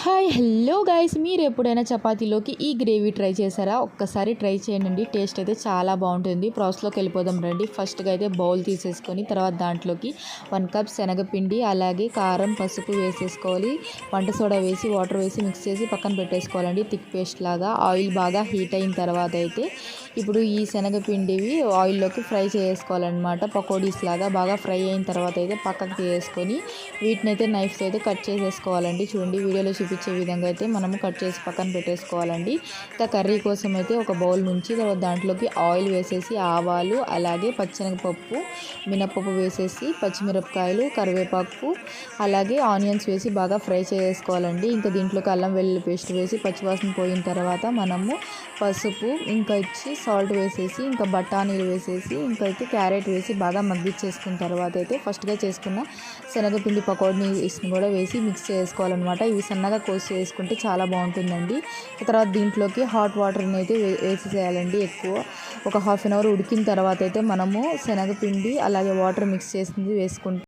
Hi hello guys. మీరు ఎప్పుడైనా చపాతీలోకి ఈ గ్రేవీ ట్రై చేశారా? ఒక్కసారి ట్రై చేయండి. టేస్ట్ అయితే చాలా బాగుంటుంది. ప్రాసెస్లోకి వెళ్ళిపోదాం రండి. ఫస్ట్గా అయితే బౌల్ తీసేసుకొని తర్వాత దాంట్లోకి వన్ కప్ శనగపిండి అలాగే కారం పసుపు వేసేసుకోవాలి. వంట సోడా వేసి వాటర్ వేసి మిక్స్ చేసి పక్కన పెట్టేసుకోవాలండి. థిక్ పేస్ట్ లాగా. ఆయిల్ బాగా హీట్ అయిన తర్వాత అయితే ఇప్పుడు ఈ శనగపిండివి ఆయిల్లోకి ఫ్రై చేసుకోవాలన్నమాట. పకోడీస్ లాగా బాగా ఫ్రై అయిన తర్వాత అయితే పక్కకి వేసుకొని వీటిని అయితే నైఫ్స్ అయితే కట్ చేసేసుకోవాలండి. చూడండి వీడియోలో చూపించే విధంగా అయితే మనము కట్ చేసి పక్కన పెట్టేసుకోవాలండి. ఇంకా కర్రీ కోసం అయితే ఒక బౌల్ నుంచి తర్వాత దాంట్లోకి ఆయిల్ వేసేసి ఆవాలు అలాగే పచ్చనగపప్పు మినపప్పు వేసేసి పచ్చిమిరపకాయలు కరివేపాకు అలాగే ఆనియన్స్ వేసి బాగా ఫ్రై చేసుకోవాలండి. ఇంకా దీంట్లోకి అల్లం వెల్లుల్లి పేస్ట్ వేసి పచ్చివాసన పోయిన తర్వాత మనము పసుపు ఇంకా ఇచ్చి సాల్ట్ వేసేసి ఇంకా బఠానీలు వేసేసి ఇంకా అయితే క్యారెట్ వేసి బాగా మగ్గిచ్చేసుకున్న తర్వాత అయితే ఫస్ట్గా చేసుకున్న శనగపిండి పకోడీని కూడా వేసి మిక్స్ చేసుకోవాలన్నమాట. ఇవి సన్నగా సన్నగా కోసి వేసుకుంటే చాలా బాగుంటుందండి. తర్వాత దీంట్లోకి హాట్ వాటర్ని అయితే వేసేసేయాలండి ఎక్కువ. ఒక హాఫ్ అన్ అవర్ ఉడికిన తర్వాత అయితే మనము శనగపిండి అలాగే వాటర్ మిక్స్ చేసింది వేసుకుంటే